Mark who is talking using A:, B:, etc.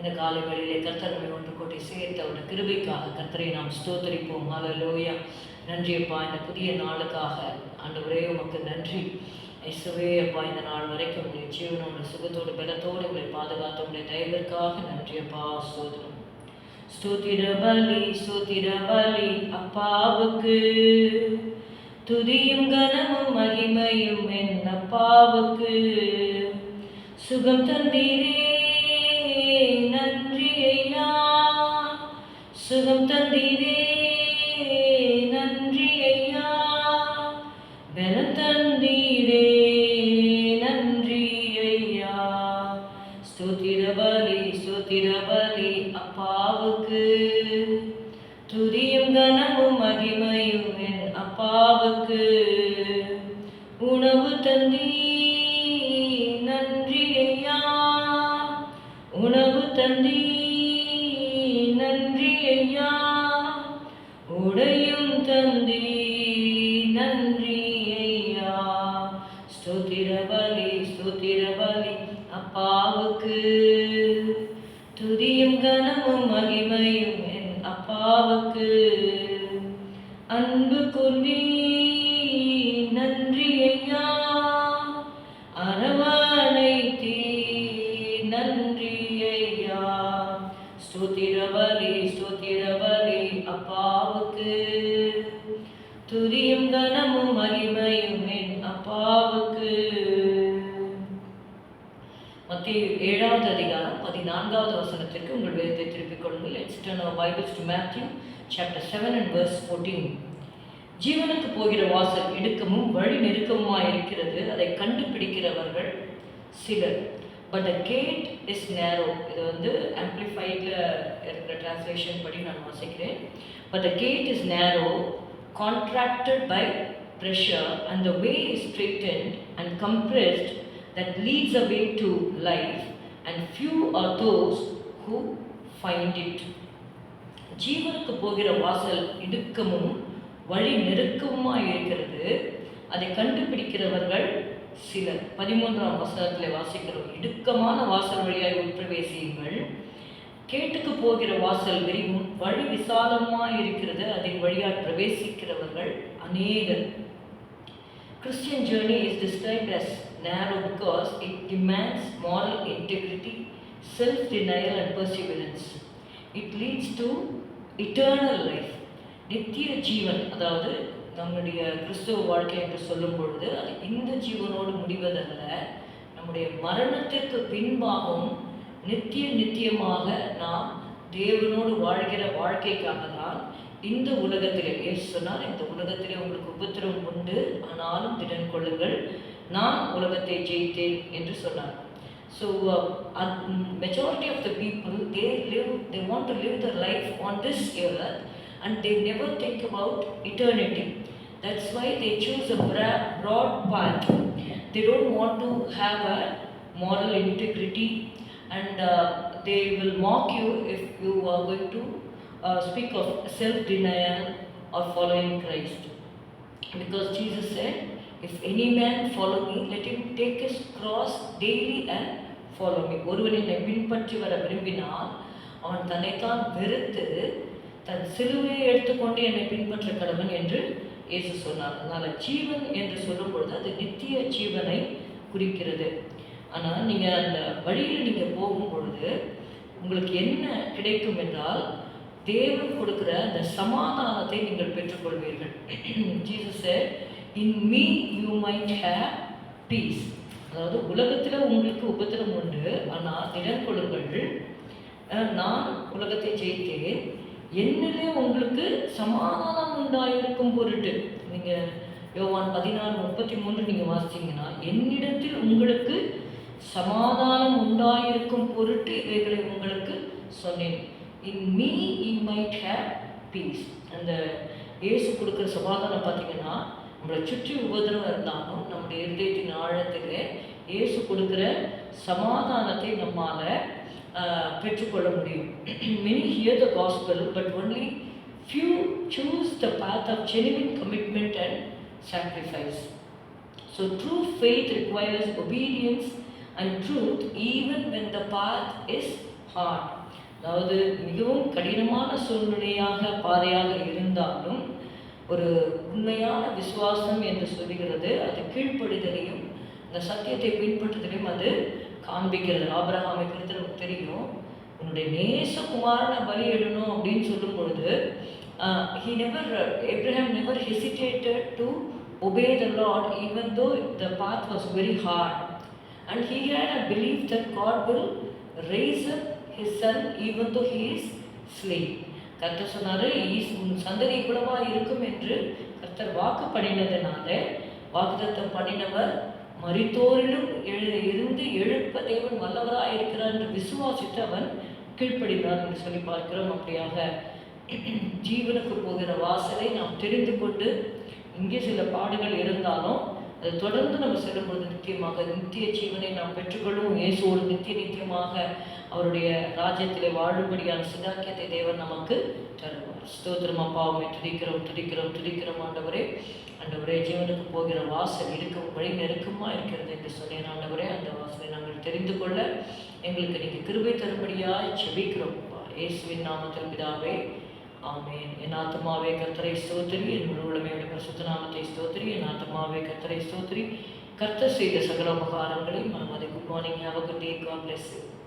A: இந்த காலை வேளையிலே கர்த்தர் ஒன்று கூட்டி சேர்த்த அவருடைய கிருபைக்காக கர்த்தரை நாம் ஸ்தோத்தரிப்போம். ஹalleluya லோயா நன்றியப்பா இந்த புதிய நாளுக்காக ஆண்டவரே உமக்கு நன்றி. இசுவே அப்பா இந்த நாள் வரைக்கும் உடைய ஜீவனோட சுகத்தோடு பலத்தோடு உங்களை பாதுகாத்த உடைய தயவிற்காக நன்றியப்பா சோதனம் ஸ்தோத்திர பலி ஸ்தோத்திர பலி அப்பாவுக்கு. துதியும் கனமும் மகிமையும் என் அப்பாவுக்கு. சுகம் தந்தீரே நன்றி ஐயா சுகம் தந்தீரே நன்றி ஐயா பலம் தந்தீரே நன்றி ஐயா ஸ்தோத்திர பலி ஸ்தோத்திர பலி அப்பாவுக்கு. துதியும் கனமும் மகிமையும் என் அப்பாவுக்கு. உணவு தந்தீர் தந்தி நன்றி ஐயா. உடையும் தந்தி துரியும் கனமும் மகிமையும் என் அப்பாவுக்கு. மத்திய ஏழாவது அதிகாரம் பதினான்காவது வசனத்திற்கு உங்கள் வேதத்தை திருப்பிக் கொள்ளுங்கள். Let's turn our bibles to Matthew chapter seven and verse fourteen ஜீவனுக்கு போகிற வாசல் இடுக்கமும் வழி நெருக்கமுமாக இருக்கிறது அதை கண்டுபிடிக்கிறவர்கள் சிலர். பட் த கேட் இஸ் நேரோ இது வந்து ஆம்பிளிஃபைடில் இருக்கிற டிரான்ஸ்லேஷன் படி நான் வாசிக்கிறேன். But the gate is narrow contracted by pressure and the way is straightened and compressed that leads away to life and few are those who find it. ஜீவனுக்கு போகிற வாசல் இடுக்கமும் வழி நெருக்கமுமாய் இருக்கிறது. அதை கண்டுபிடிக்கிறவர்கள் சிலர். பதிமூன்றாம் வசனத்தில் வாசிக்கிறோம். இடுக்கமான வாசல் வழியாய் உட்பிரவேசியுங்கள் கேட்டுக்கு போகிற வாசல் விரிவும் வழி விசாலமாக இருக்கிறது அதன் வழியால் பிரவேசிக்கிறவர்கள் அநேகர் Christian journey is described as narrow because it demands moral integrity, self-denial and perseverance. It leads to eternal life. நித்திய ஜீவன் அதாவது நம்முடைய கிறிஸ்துவ வாழ்க்கை என்று சொல்லும் பொழுது அது இந்த ஜீவனோடு முடிவதல்ல நம்முடைய மரணத்திற்கு பின்பாகவும் நித்திய நித்தியமாக நாம் தேவனோடு வாழ்கிற வாழ்க்கைக்காக தான் இந்த உலகத்திலே இயேசு சொன்னார் இந்த உலகத்திலே உங்களுக்கு உபத்திரவம் உண்டு ஆனாலும் திடன் கொள்ளுங்கள் நான் உலகத்தை ஜெயித்தேன் என்று சொன்னார். So majority of the people they live they want to live the life on this year and they never think about eternity that's why they choose a broad path. They don't want to have a moral integrity and uh, they will mock you if you are going to uh, speak of self-denial or following Christ. Because Jesus said, if any man follow me, let him take his cross daily and follow me. ஒருவன் என்னை பின்பற்றி வர விரும்பினால் அவன் தன்னைத்தான் வெறுத்து தன் சிலுவையை எடுத்துக்கொண்டு என்னை பின்பற்ற கடவன் என்று இயேசு சொன்னார் அதனால் ஜீவன் என்று சொல்லும் பொழுது அது நித்திய ஜீவனை குறிக்கிறது ஆனால் நீங்கள் அந்த வழியில் நீங்கள் போகும் பொழுது உங்களுக்கு என்ன கிடைக்கும் என்றால் தேவன் கொடுக்குற அந்த சமாதானத்தை நீங்கள் பெற்றுக்கொள்வீர்கள். Jesus in me you might have peace அதாவது உலகத்தில் உங்களுக்கு உபத்திரம் உண்டு. ஆனால் திடன் கொள்ளுங்கள். நான் உலகத்தை ஜெயித்தேன். என்னிலே உங்களுக்கு சமாதானம் உண்டாயிருக்கும் பொருட்டு. நீங்கள் யோவான் பதினாறு முப்பத்தி மூன்று நீங்கள் வாசிச்சீங்கன்னா என்னிடத்தில் உங்களுக்கு சமாதானம் உண்டாயிருக்கும் பொருட்டு இவைகளை உங்களுக்கு சொன்னேன். In me ye might have peace அந்த இயேசு கொடுக்குற சமாதானம் பார்த்தீங்கன்னா நம்மளை சுற்றி உபதிரவம் இருந்தாலும் நம்முடைய இருதயத்தின் ஆழத்தில் இயேசு கொடுக்குற சமாதானத்தை நம்மால் பெற்றுக்கொள்ள முடியும். Many hear the gospel but only few choose the path of genuine commitment and sacrifice so true faith requires obedience and truth even when the path is hard அதாவது மிகவும் கடினமான சூழ்நிலையாக பாதையாக இருந்தாலும் ஒரு உண்மையான விசுவாசம் என்று சொல்லுகிறது அது கீழ்ப்படிதலையும் அந்த சத்தியத்தை பின்பற்றுதலையும் அது காண்பிக்கிறது. ஆபிரஹாமை குறித்து நமக்கு தெரியும் உன்னுடைய நேச குமாரனை பலியிடணும் அப்படின்னு சொல்லும் பொழுது he never Abraham never hesitated to obey the lord even though the path was very hard And he had a belief that God will raise up his son even though he is slain. கர்த்தர் சொன்னார் "is உன் சந்ததி கூடவா இருக்கும் என்று கர்த்தர் வாக்கு பண்ணினதுனால வாக்குதத்தம் பண்ணினவர் மறித்தோரிலும் எழு இருந்து எழுப்ப தேவன் வல்லவராக இருக்கிறார் என்று விசுவாசித்து அவன் கீழ்ப்படுகிறார் என்று சொல்லி பார்க்கிறோம் அப்படியாக ஜீவனுக்கு போகிற வாசலை நாம் தெரிந்து கொண்டு இங்கே சில பாடுகள் இருந்தாலும் அதை தொடர்ந்து நம்ம செல்லும்பொழுது நித்தியமாக நித்திய ஜீவனை நாம் பெற்றுக்கொள்ளும். இயேசுவோடு நித்திய நித்தியமாக அவருடைய ராஜ்யத்திலே வாழும்படியான சிதாக்கியத்தை தேவன் நமக்கு தருவார். ஸ்தோத்திரம் அப்பாவுமே துடிக்கிறோம் துடிக்கிறோம் துடிக்கிறோம் ஆண்டவரே. ஆண்டவரே ஜீவனுக்கு போகிற வாசல் இருக்கும் வழி நெருக்கமாக இருக்கிறது என்று சொன்னேன் ஆண்டவரே. அந்த வாசலை நாங்கள் தெரிந்து கொள்ள எங்களுக்கு நீங்கள் கிருபை தரும்படியாய் செபிக்கிறோம் அப்பா. இயேசுவின் நாமத்தில் பிதாவே ஆமேன். என் ஆத்மாவே கத்தரை ஸ்தோத்திரி. என் முழு உடமையுடைய பரிசுத்த நாமத்தை ஸ்தோத்திரி. என் ஆத்மாவே கத்தரை ஸ்தோத்திரி. கர்த்தர் செய்த சகல உபகாரங்களை மனம் அதை good morning have a good day God bless you